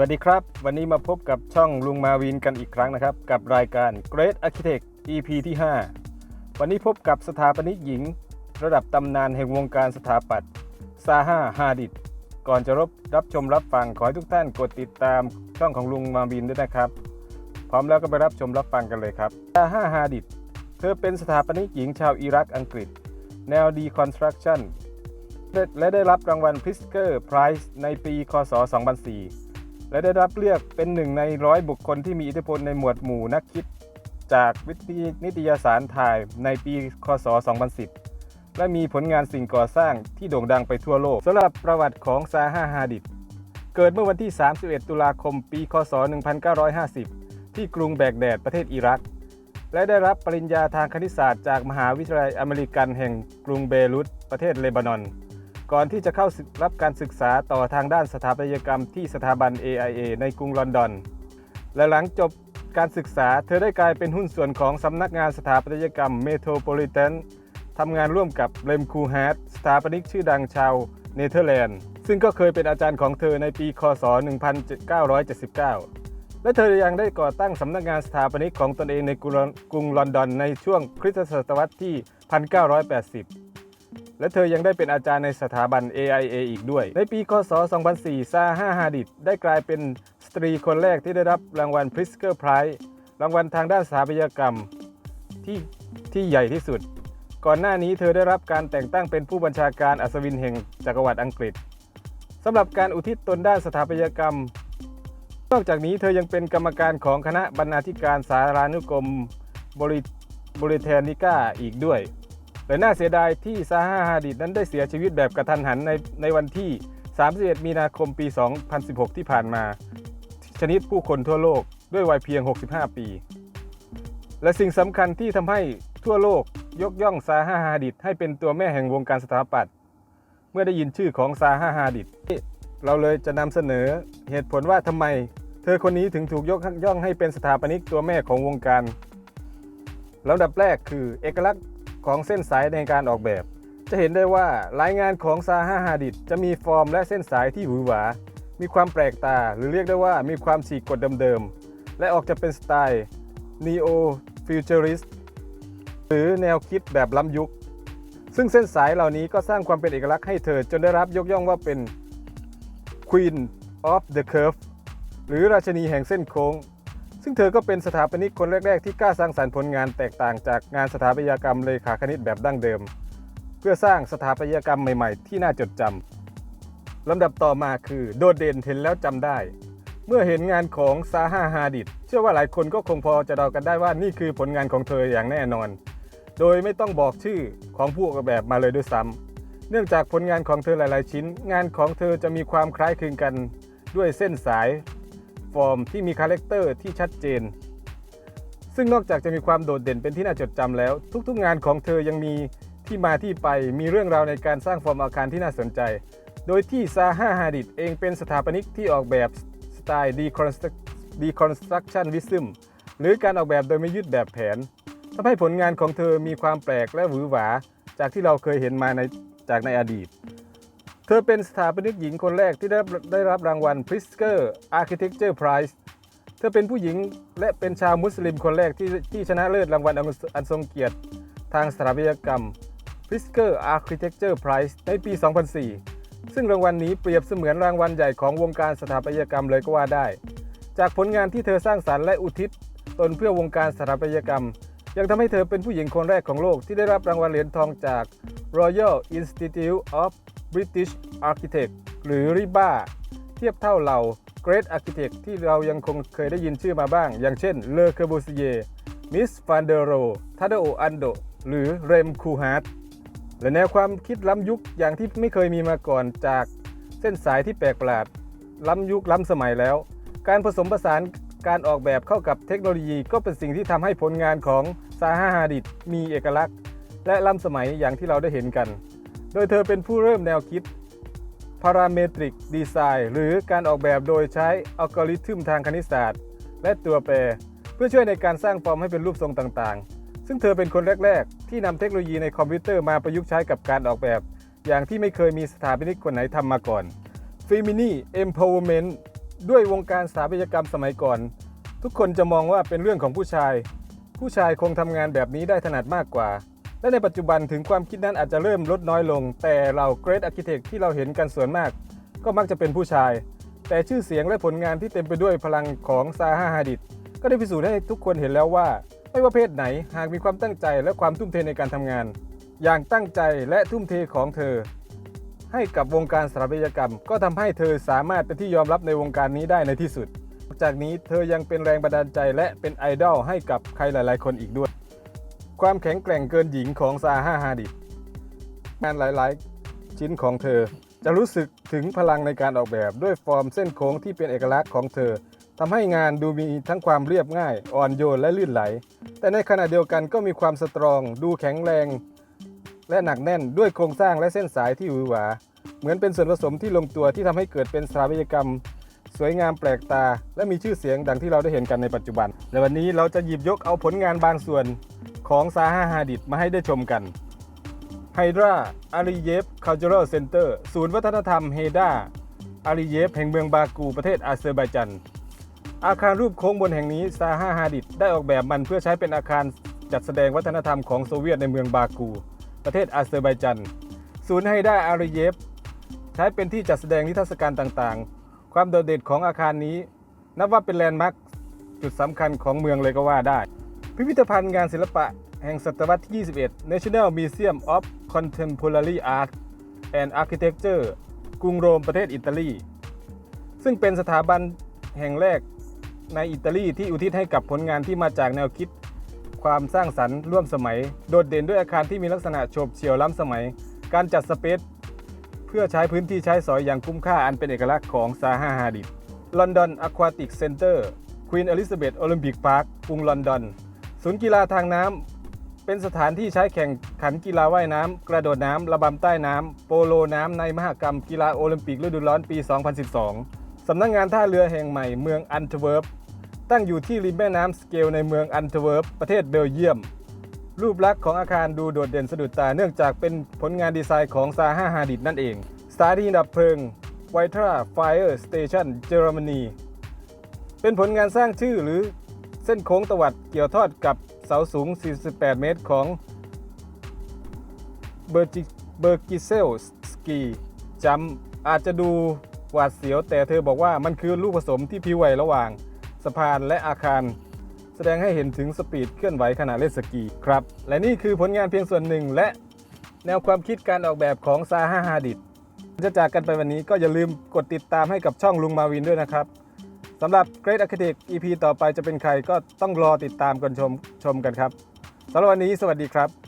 วัสดีครับ วันนี้มาพบกับช่องลุงมาวินกันอีกครั้งนะครับ กับรายการ Great Architect EP ที่ 5 วันนี้พบกับสถาปนิกหญิง ระดับตำนานแห่งวงการสถาปัตย์ซาฮาฮาดิดก่อนจะรับรับชมรับฟังขอให้ทุกท่านกดติดตามช่องของลุงมาวินด้วยนะครับ พร้อมแล้วก็ไปรับชมรับฟังกันเลยครับซาฮาฮาดิดเธอเป็นสถาปนิกหญิงชาวอิรักอังกฤษ แนวดีคอนสตรั c ชั่นและได้รับรางวัล Pritzker Prize ในปี คศ 2004 และได้รับเลือกเป็นหนึ่งในร้อยบุคคลที่มีอิทธิพลในหมวดหมู่นักคิด จากวิทยนิตยสารถ่ายในปี คศ 2010 และมีผลงานสิ่งก่อสร้างที่โด่งดังไปทั่วโลกสำหรับประวัติของซาฮาฮาดิดเกิดเมื่อวันที่ 31 ตุลาคม ปี คศ 1950 ที่กรุงแบกแดดประเทศอิรัก และได้รับปริญญาทางคณิตศาสตร์จากมหาวิทยาลัยอเมริกันแห่งกรุงเบรุตประเทศเลบานอน ก่อนที่จะเข้ารับการศึกษาต่อทางด้านสถาปัตยกรรมที่สถาบัน AIA ในกรุงลอนดอน และหลังจบการศึกษาเธอได้กลายเป็นหุ้นส่วนของสำนักงานสถาปัตยกรรมเมโทรโพลิแทนทำงานร่วมกับเลมคูฮาร์ดสถาปนิกชื่อดังชาวเนเธอร์แลนด์ ซึ่งก็เคยเป็นอาจารย์ของเธอในปี คศ 1979 และเธอยังได้ก่อตั้งสำนักงานสถาปนิกของตนเองในกรุงกรุงลอนดอนในช่วงคริสตศตวรรษที่ 1980 และเธอยังได้เป็นอาจารย์ในสถาบัน AIA อีกด้วย ในปีคศ 2004 ซาฮาฮาดิดได้กลายเป็นสตรีคนแรกที่ได้รับรางวัล Pritzker Prize รางวัลทางด้านสถาปัตยกรรมที่ที่ใหญ่ที่สุด ก่อนหน้านี้เธอได้รับการแต่งตั้งเป็นผู้บัญชาการอัศวินแห่งจักรวรรดิอังกฤษสำหรับการอุทิศตนด้านสถาปัตยกรรม นอกจากนี้เธอยังเป็นกรรมการของคณะบรรณาธิการสารานุกรมบริบริเทนิก้าอีกด้วย แต่น่าเสียดายที่ซาฮาฮาดิดนั้นได้เสียชีวิตแบบกระทันหันในในวันที่ 31 มีนาคมปี 2016 ที่ผ่านมา ชนิดผู้คนทั่วโลกด้วยวัยเพียง 65 ปี และสิ่งสำคัญที่ทำให้ทั่วโลกยกย่องซาฮาฮาดิดให้เป็นตัวแม่แห่งวงการสถาปัตย์เมื่อได้ยินชื่อของซาฮาฮาดิดเราเลยจะนำเสนอเหตุผลว่าทำไม เธอคนนี้ถึงถูกยกย่องให้เป็นสถาปนิกตัวแม่ของวงการลำดับแรกคือเอกลักษณ์ ของเส้นสายในการออกแบบ จะเห็นได้ว่ารายงานของซาฮาฮาดิดจะมีฟอร์มและเส้นสายที่หวือหวา มีความแปลกตาหรือเรียกได้ว่ามีความฉีกกฎเดิมๆ และออกจะเป็นสไตล์ neo futurist หรือแนวคิดแบบล้ำยุค ซึ่งเส้นสายเหล่านี้ก็สร้างความเป็นเอกลักษณ์ให้เธอจนได้รับยกย่องว่าเป็น Queen of the Curve หรือราชนีแห่งเส้นโค้ง ซึ่งเธอก็เป็นสถาปนิกคนแรก ๆ ที่กล้าสร้างสรรค์ผลงานแตกต่างจากงานสถาปัตยกรรมเลขาคณิตแบบดั้งเดิม เพื่อสร้างสถาปัตยกรรมใหม่ๆ ที่น่าจดจำลำดับต่อมาคือโดดเด่นเห็นแล้วจำได้ เมื่อเห็นงานของซาฮาฮาดิดเชื่อว่าหลายคนก็คงพอจะเดากันได้ว่านี่คือผลงานของเธออย่างแน่นอน โดยไม่ต้องบอกชื่อของผู้ออกแบบมาเลยด้วยซ้ำเนื่องจากผลงานของเธอหลาย ๆ ชิ้น งานของเธอจะมีความคล้ายคลึงกันด้วยเส้นสาย ฟอร์มที่มีคาแรคเตอร์ที่ชัดเจน ซึ่งนอกจากจะมีความโดดเด่นเป็นที่น่าจดจำแล้ว ทุกๆงานของเธอยังมีที่มาที่ไปมีเรื่องราวในการสร้างฟอร์มอาคารที่น่าสนใจ โดยที่ซาฮาฮาดิดเองเป็นสถาปนิกที่ออกแบบสไตล์ Deconstruct- deconstructionism หรือการออกแบบโดยไม่ยึดแบบแผนทำให้ผลงานของเธอมีความแปลกและหวือหวา จากที่เราเคยเห็นมาในจากในอดีต เธอเป็นสถาปนิกหญิงคนแรกที่ได้รับได้รับรางวัล Pritzker Architecture Prize เธอเป็นผู้หญิงและเป็นชาวมุสลิมคนแรกที่ที่ชนะเลิศรางวัลอันทรงเกียรติ ทางสถาปัตยกรรม Pritzker Architecture Prize ในปี 2004 ซึ่งรางวัลนี้เปรียบเสมือนรางวัลใหญ่ของวงการสถาปัตยกรรมเลยก็ว่าได้ จากผลงานที่เธอสร้างสรรค์และอุทิศตนเพื่อวงการสถาปัตยกรรม ยังทำให้เธอเป็นผู้หญิงคนแรกของโลกที่ได้รับรางวัลเหรียญทองจาก Royal Institute of British Architect หรือ RIBA เทียบเท่าเหล่า Great Architect ที่เรายังคงเคยได้ยินชื่อมาบ้าง อย่างเช่น Le Corbusier Miss Van der Rohe Tadao Ando หรือ Rem Koolhaas และแนวความคิดล้ำยุคอย่างที่ไม่เคยมีมาก่อนจากเส้นสายที่แปลกประหลาด ล้ำยุคล้ำสมัยแล้ว การผสมผสานการออกแบบเข้ากับเทคโนโลยีก็เป็นสิ่งที่ทำให้ผลงานของซาฮาฮาดิดมีเอกลักษณ์ และล้ำสมัยอย่างที่เราได้เห็นกัน ดยเธอเป็นผู้เริ่มแนวคิด Parametric Design หรือการออกแบบโดยใช้อัลกอริทึมทางคณิตศาสตร์ และตัวแปร เพื่อช่วยในการสร้างฟอร์มให้เป็นรูปทรงต่างๆ ซึ่งเธอเป็นคนแรก ๆ ที่นำเทคโนโลยีในคอมพิวเตอร์มาประยุกต์ใช้กับการออกแบบ อย่างที่ไม่เคยมีสถาปนิกคนไหนทำมาก่อน Femini Empowerment ด้วยวงการสถาปัตยกรรมสมัยก่อน ทุกคนจะมองว่าเป็นเรื่องของผู้ชาย ผู้ชายคงทำงานแบบนี้ได้ถนัดมากกว่า และในปัจจุบันถึงความคิดนั้นอาจจะเริ่มลดน้อยลง แต่เราเกรดอาร์เคเต็กที่เราเห็นกันส่วนมาก ก็มักจะเป็นผู้ชาย แต่ชื่อเสียงและผลงานที่เต็มไปด้วยพลังของซาฮาฮาดิดก็ได้พิสูจน์ให้ทุกคนเห็นแล้วว่า ไม่ว่าเพศไหนหากมีความตั้งใจและความทุ่มเทในการทำงาน อย่างตั้งใจและทุ่มเทของเธอ ให้กับวงการสถาปัตยกรรม ก็ทำให้เธอสามารถเป็นที่ยอมรับในวงการนี้ได้ในที่สุด จากนี้เธอยังเป็นแรงบันดาลใจและเป็นไอดอลให้กับใครหลาย ๆ คนอีกด้วย ความแข็งแกร่งเกินหญิงของซาฮาฮาดิดงานหลายๆ ชิ้นของเธอ จะรู้สึกถึงพลังในการออกแบบด้วยฟอร์มเส้นโค้งที่เป็นเอกลักษณ์ของเธอทำให้งานดูมีทั้งความเรียบง่าย อ่อนโยนและลื่นไหล แต่ในขณะเดียวกันก็มีความสตรอง ดูแข็งแรง และหนักแน่นด้วยโครงสร้างและเส้นสายที่หวือหวา เหมือนเป็นส่วนผสมที่ลงตัวที่ทำให้เกิดเป็นสถาปัตยกรรม สวยงามแปลกตา และมีชื่อเสียงดังที่เราได้เห็นกันในปัจจุบัน และวันนี้เราจะหยิบยกเอาผลงานบางส่วน ของซาฮาฮาดิดมาให้ได้ชมกันไฮดราอาริเยฟคัลเจอรัลเซ็นเตอร์ศูนย์วัฒนธรรมเฮดาอาริเยฟแห่งเมืองบากูประเทศอาเซอร์ไบจัน อาคารรูปโค้งบนแห่งนี้ซาฮาฮาดิดได้ออกแบบมันเพื่อใช้เป็นอาคารจัดแสดงวัฒนธรรมของโซเวียตในเมืองบากู ประเทศอาเซอร์ไบจัน ศูนย์ไฮดาอาริเยฟใช้เป็นที่จัดแสดงนิทรรศการต่างๆ ความโดดเด่นของอาคารนี้ นับว่าเป็นแลนด์มาร์คจุดสำคัญของเมืองเลยก็ว่าได้ พิพิธภัณฑ์งานศิลปะแห่งศตวรรษที่ 21 National Museum of Contemporary Art and Architecture กรุงโรมประเทศอิตาลี ซึ่งเป็นสถาบันแห่งแรกในอิตาลีที่อุทิศให้กับผลงานที่มาจากแนวคิด ความสร้างสรรค์ร่วมสมัย โดดเด่นด้วยอาคารที่มีลักษณะโฉบเฉี่ยวล้ำสมัย การจัดสเปซเพื่อใช้พื้นที่ใช้สอยอย่างคุ้มค่าอันเป็นเอกลักษณ์ของซาฮาฮาดิดลอนดอนอควาติกเซ็นเตอร์ควีนอลิซาเบธโอลิมปิกพาร์คกรุงลอนดอน ศูนย์กีฬาทางน้ำเป็นสถานที่ใช้แข่งขันกีฬาว่ายน้ำกระโดดน้ำระบำใต้น้ำโปโลน้ำในมหกรรมกีฬาโอลิมปิกฤดูร้อนปี 2012 สำนักงงานท่าเรือแห่งใหม่เมืองอันเทเวิร์ปตั้งอยู่ที่ริมแม่น้ำสเกลในเมืองอันเทเวิร์ปประเทศเบลเยียม รูปลักษณ์ของอาคารดูโดดเด่นสะดุดตาเนื่องจากเป็นผลงานดีไซน์ของซาฮาฮาดิดนั่นเองสถานีดับเพลิงไวทราไฟเออร์สเตชันเยอรมนีเป็นผลงานสร้างชื่อหรือ เส้นโค้งตวัดเกี่ยวทอดกับเสาสูง 48 เมตรของเบอร์จิเบอร์กิเซลสกีจัมอาจจะดูหวาดเสียวแต่เธอบอกว่ามันคือลูกผสมที่พิวไหวระหว่างสะพานและอาคาร แสดงให้เห็นถึงสปีดเคลื่อนไหวขณะเล่นสกีครับ และนี่คือผลงานเพียงส่วนหนึ่งและแนวความคิดการออกแบบของซาฮาฮาดิดจะจากกันไปวันนี้ก็อย่าลืมกดติดตามให้กับช่องลุงมาวินด้วยนะครับ สำหรับ Great Architect EP ต่อไปจะเป็นใครก็ต้องรอติดตามกันชมชมกันครับสำหรับวันนี้สวัสดีครับ